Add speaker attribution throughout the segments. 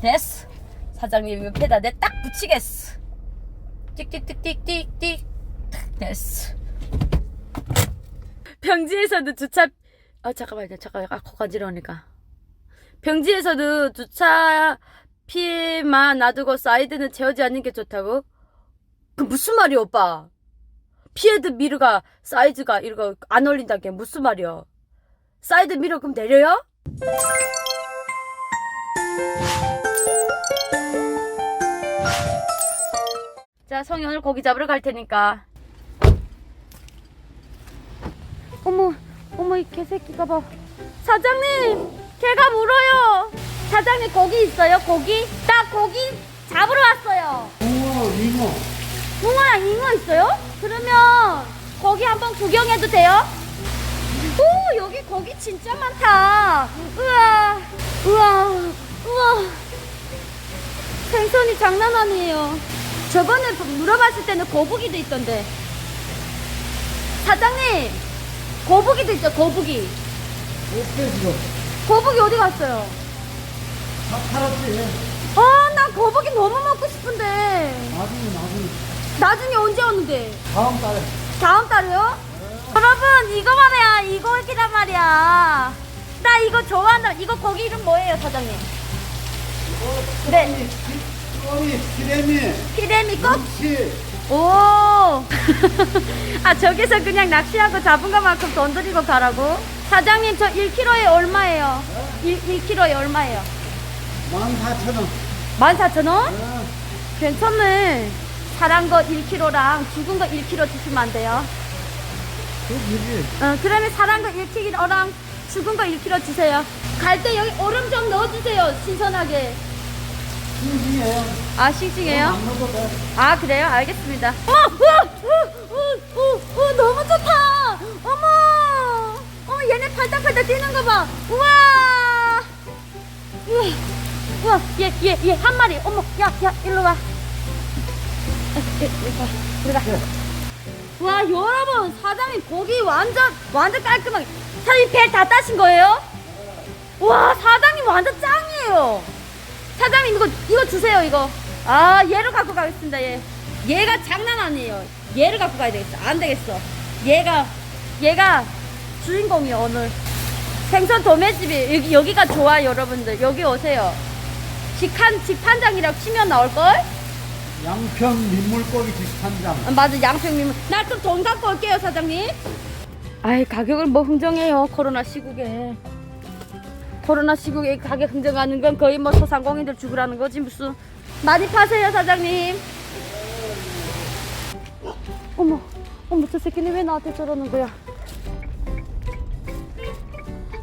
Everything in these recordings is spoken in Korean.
Speaker 1: 됐어. 사장님 옆에다 내 딱 붙이겠어. 띡띡띡띡띡띡. 됐어. 병지에서도 주차 아 잠깐만요 잠깐 아코 간지러우니까 병지에서도 주차 피해만 놔두고 사이드는 채우지 않는 게 좋다고? 그 무슨 말이야 오빠 피해드 미르가 사이즈가 이거 안 어울린다는 게 무슨 말이야 사이드 미러 그럼 내려요? 자 성이 오늘 고기 잡으러 갈 테니까 어머 어머 이 개새끼가 봐 사장님 개가 물어요 사장님 고기 있어요 고기? 나 고기 잡으러 왔어요
Speaker 2: 붕어, 잉어.
Speaker 1: 붕어랑 잉어 있어요? 그러면 거기 한번 구경해도 돼요? 오 여기 고기 진짜 많다 우와 우와 우와 생선이 장난 아니에요 저번에 물어봤을 때는 거북이도 있던데 사장님 거북이도 있죠 거북이
Speaker 2: 어때, 지금?
Speaker 1: 거북이 어디 갔어요?
Speaker 2: 다 팔았지?
Speaker 1: 아 나 거북이 너무 먹고 싶은데
Speaker 2: 나중에, 나중에.
Speaker 1: 나중에 언제 오는데?
Speaker 2: 다음 달에.
Speaker 1: 다음 달에요? 여러분 이거 말이야 이거기란 말이야 나 이거 좋아한다 이거 고기 이름 뭐예요 사장님? 네
Speaker 2: 꼬리,
Speaker 1: 피레미 껍?
Speaker 2: 치.
Speaker 1: 오! 아 저기서 그냥 낚시하고 잡은 것만큼 돈 들이고 가라고? 사장님 저 1kg에 얼마예요? 1, 1kg에 얼마예요?
Speaker 2: 14,000원.
Speaker 1: 14,000원?
Speaker 2: 어,
Speaker 1: 괜찮네 살한 거 1kg랑 죽은 거 1kg 주시면 안 돼요?
Speaker 2: 그지?
Speaker 1: 어, 그러면 살한 거 1kg랑 죽은 거 1kg 주세요. 갈 때 여기 얼음 좀 넣어주세요. 신선하게.
Speaker 2: 싱싱해요.
Speaker 1: 아, 싱싱해요? 아, 그래요? 알겠습니다. 어, 우와, 우, 우, 우, 우, 너무 좋다. 어머, 어머, 얘네 팔딱팔딱 뛰는 거 봐. 우와, 우와, 우와, 얘, 얘, 얘, 한 마리. 어머, 야, 야, 일로 와. 들어가. 와 여러분 사장님 고기 완전 완전 깔끔하게 사장님 배 다 따신 거예요? 와 사장님 완전 짱이에요 사장님 이거 이거 주세요 이거 아 얘를 갖고 가겠습니다 얘. 얘가 장난 아니에요. 얘를 갖고 가야 되겠어. 안 되겠어. 얘가 얘가 주인공이에요 오늘. 생선 도매집이 여기, 여기가 좋아요 여러분들. 여기 오세요. 직한 직판장이라고 치면 나올걸?
Speaker 2: 양평 민물고기 직판장.
Speaker 1: 아, 맞아 양평님 나좀돈 갖고 올게요 사장님. 아이 가격을 뭐 흥정해요 코로나 시국에. 코로나 시국에 가격 흥정하는 건 거의 뭐 소상공인들 죽으라는 거지 무슨 많이 파세요 사장님. 어머 어머 저 새끼는 왜 나한테 저러는 거야?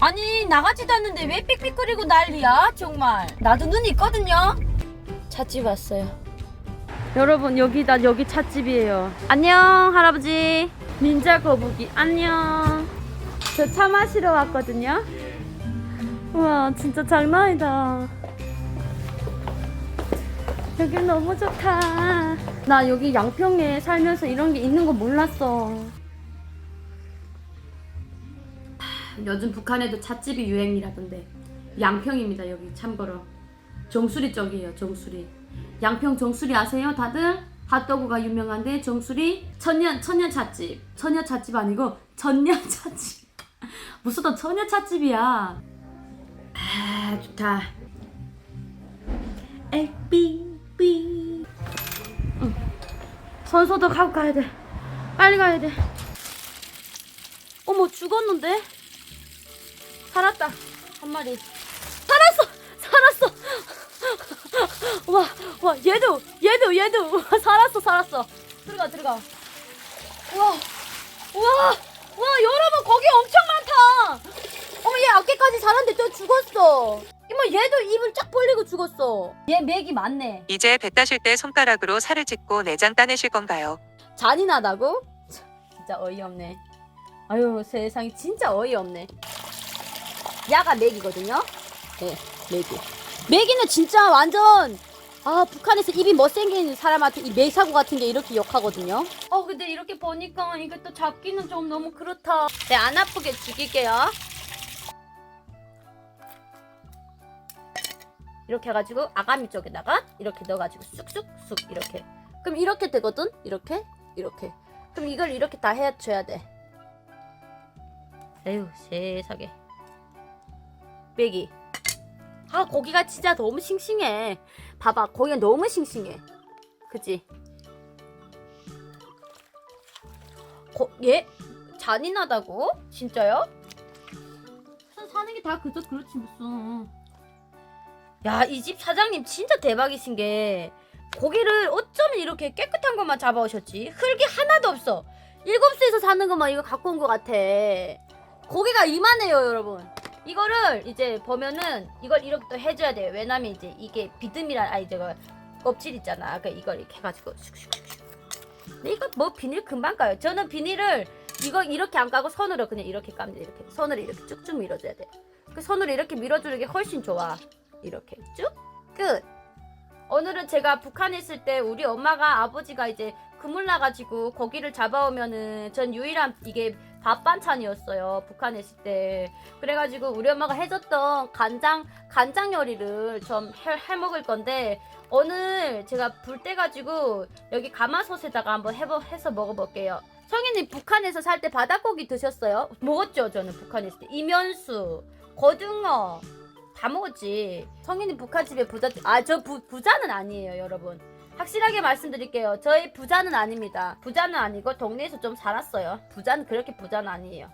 Speaker 1: 아니 나가지도 않는데 왜 삑삑거리고 난리야 정말. 나도 눈이 있거든요. 찻집 왔어요. 여러분 여기다 여기 찻집이에요. 안녕 할아버지. 민자 거북이 안녕. 저 차 마시러 왔거든요. 우와 진짜 장난 아니다 여기 너무 좋다. 나 여기 양평에 살면서 이런 게 있는 거 몰랐어. 요즘 북한에도 찻집이 유행이라던데 양평입니다 여기 참고로. 정수리 쪽이에요 정수리. 양평 정수리 아세요 다들? 핫도그가 유명한데 정수리? 천년 천년 찻집. 천년 찻집 아니고 천년 찻집. 무슨 또 천년 찻집이야? 아 좋다. 에삐 삐. 응. 손소독 하고 가야 돼. 빨리 가야 돼. 어머 죽었는데? 살았다. 한 마리. 살았어! 살았어! 와, 와, 얘도, 얘도, 얘도, 와, 살았어, 살았어. 들어가, 들어가. 와, 와, 와, 여러분, 거기 엄청 많다. 어머, 얘 아깨까지 살았는데 또 죽었어. 이모, 얘도 입을 쫙 벌리고 죽었어. 얘 맥이 많네.
Speaker 3: 이제 배 따실 때 손가락으로 살을 찢고 내장 따내실 건가요?
Speaker 1: 잔인하다고? 참, 진짜 어이없네. 아유, 세상에 진짜 어이없네. 야가 맥이거든요? 네, 맥이. 맥이는 진짜 완전 아 북한에서 입이 못생긴 사람한테 이 맥사고 같은 게 이렇게 욕하거든요. 어 근데 이렇게 보니까 이게 또 잡기는 좀 너무 그렇다. 네 안 아프게 죽일게요. 이렇게 해가지고 아가미 쪽에다가 이렇게 넣어가지고 쑥쑥쑥 이렇게. 그럼 이렇게 되거든? 이렇게? 이렇게. 그럼 이걸 이렇게 다 해줘야 돼. 에휴 세상에. 빼기. 아 고기가 진짜 너무 싱싱해. 봐봐 고기가 너무 싱싱해. 그치? 거, 얘? 잔인하다고? 진짜요? 사는 게 다 그저 그렇지 무슨 야 이 집 사장님 진짜 대박이신 게 고기를 어쩌면 이렇게 깨끗한 것만 잡아오셨지? 흙이 하나도 없어. 일곱 수에서 사는 것만 이거 갖고 온 것 같아. 고기가 이만해요 여러분. 이거를 이제 보면은 이걸 이렇게 또 해줘야 돼요. 왜냐면 이제 이게 비듬이란 아니 저거 껍질 있잖아. 그러니까 이걸 이렇게 해가지고 슉슉슉슉. 근데 이거 뭐 비닐 금방 까요. 저는 비닐을 이거 이렇게 안 까고 손으로 그냥 이렇게 돼 이렇게. 손으로 이렇게 쭉쭉 밀어줘야 돼그 손으로 이렇게 밀어주는 게 훨씬 좋아 이렇게 쭉 끝. 오늘은 제가 북한에 있을 때 우리 엄마가 아버지가 이제 그물 나가지고 고기를 잡아오면은 전 유일한 이게 밥 반찬이었어요 북한에 있을 때 그래가지고 우리 엄마가 해줬던 간장 간장 요리를 좀 해, 해 먹을 건데 오늘 제가 불 떼가지고 여기 가마솥에다가 한번 해보, 해서 먹어볼게요 성인님 북한에서 살 때 바닷고기 드셨어요? 먹었죠 저는 북한에 있을 때 이면수 고등어 다 먹었지. 성인이 북한 집에 부자, 아, 저 부자는 아니에요, 여러분. 확실하게 말씀드릴게요. 저희 부자는 아닙니다. 부자는 아니고 동네에서 좀 살았어요. 부자는 그렇게 부자는 아니에요.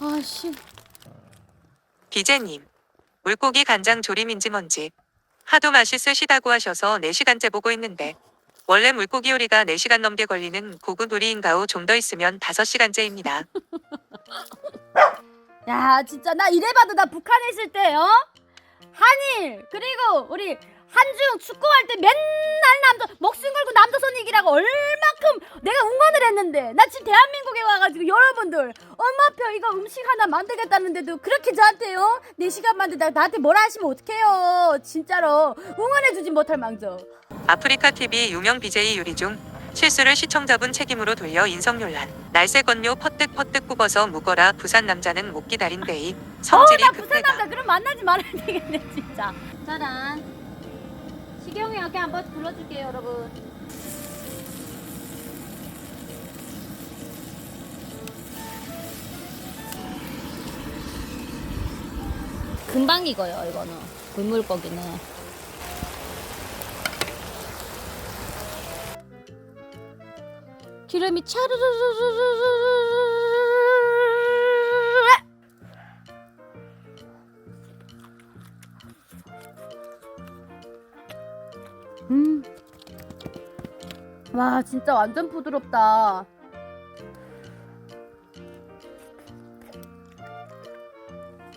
Speaker 1: 아씨.
Speaker 3: 비제님. 물고기 간장 조림인지 뭔지. 하도 맛있으시다고 하셔서 4시간째 보고 있는데. 원래 물고기 요리가 4시간 넘게 걸리는 고급 요리인가오 좀 더 있으면 5시간째입니다.
Speaker 1: 야, 진짜 나 이래봐도 나 북한에 있을 때, 어? 한일 그리고 우리 한중 축구할 때 맨날 남자 목숨 걸고 남조선 이기라고 얼마큼 내가 응원을 했는데. 나 지금 대한민국에 와가지고 여러분들 엄마표 이거 음식 하나 만들겠다는데도 그렇게 저한테요? 4시간 만들다 나한테 뭐라 하시면 어떡해요? 진짜로. 응원해주지 못할 망정.
Speaker 3: 아프리카 TV 유명 BJ 요리 중 실수를 시청자분 책임으로 돌려 인성논란. 날새 건요 퍼뜩 퍼뜩 굽어서 묵어라 부산 남자는 못 기다린대이. 성질이
Speaker 1: 어나 부산
Speaker 3: 급해가.
Speaker 1: 남자 그럼 만나지 말아야 되겠네 진짜. 짜란 시경이 여기 한번 불러줄게요 여러분. 금방 익어요 이거는. 굴물고기는. 기름이 차르르르르르 와, 진짜 완전 부드럽다.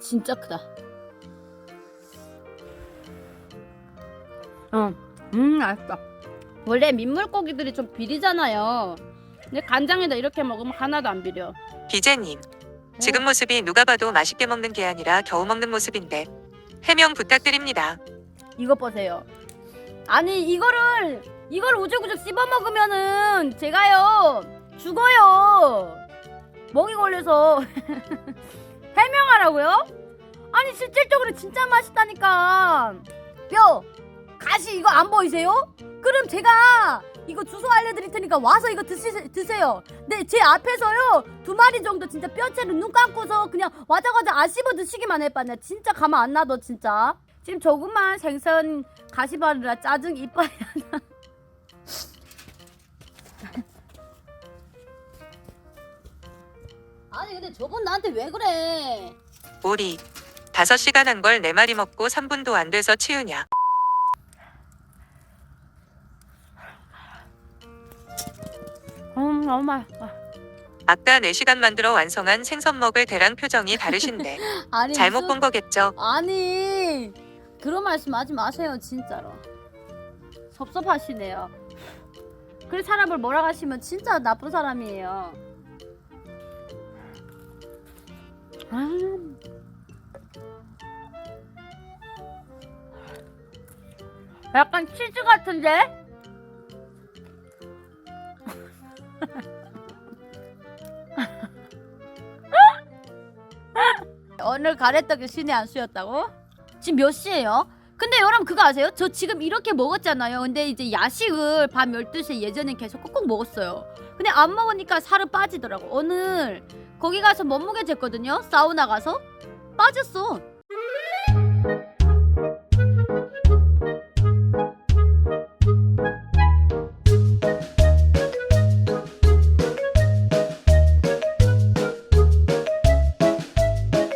Speaker 1: 진짜 크다. 어, 음, 맛있다. 원래 민물고기들이 좀 비리잖아요. 근데 간장에다 이렇게 먹으면 하나도 안 비려.
Speaker 3: 비제님. 지금 모습이 누가 봐도 맛있게 먹는 게 아니라 겨우 먹는 모습인데. 해명 부탁드립니다.
Speaker 1: 이것 보세요. 아니 이거를 이걸 우죽우죽 씹어 먹으면은 제가요 죽어요. 먹이 걸려서 해명하라고요? 아니 실질적으로 진짜 맛있다니까. 뼈 가시 이거 안 보이세요? 그럼 제가 이거 주소 알려드릴 테니까 와서 이거 드시, 드세요. 네, 제 앞에서요 두 마리 정도 진짜 뼈채로 눈 감고서 그냥 와자와자 아 씹어 드시기만 해봤네. 진짜 가만 안 놔둬 진짜. 지금 조금만 생선 가시바르라 짜증 이빨이 하나. 아니 근데 저분 나한테 왜 그래?
Speaker 3: 오리. 5시간 한걸 4마리 먹고 3분도 안 돼서 치우냐.
Speaker 1: 음 너무 맛있다.
Speaker 3: 아까 4시간 만들어 완성한 생선 먹을 대랑 표정이 다르신데.
Speaker 1: 아니
Speaker 3: 잘못
Speaker 1: 무슨-
Speaker 3: 본 거겠죠?
Speaker 1: 아니 그런 말씀 하지 마세요 진짜로 섭섭하시네요 그래 사람을 몰아가시면 진짜 나쁜 사람이에요 아. 약간 치즈 같은데? 오늘 가래떡이 신의 안수였다고? 지금 몇 시예요? 근데 여러분 그거 아세요? 저 지금 이렇게 먹었잖아요. 근데 이제 야식을 밤 12시에 예전에 계속 꾹꾹 먹었어요. 근데 안 먹으니까 살은 빠지더라고. 오늘 거기 가서 몸무게 쟀거든요. 사우나 가서 빠졌어.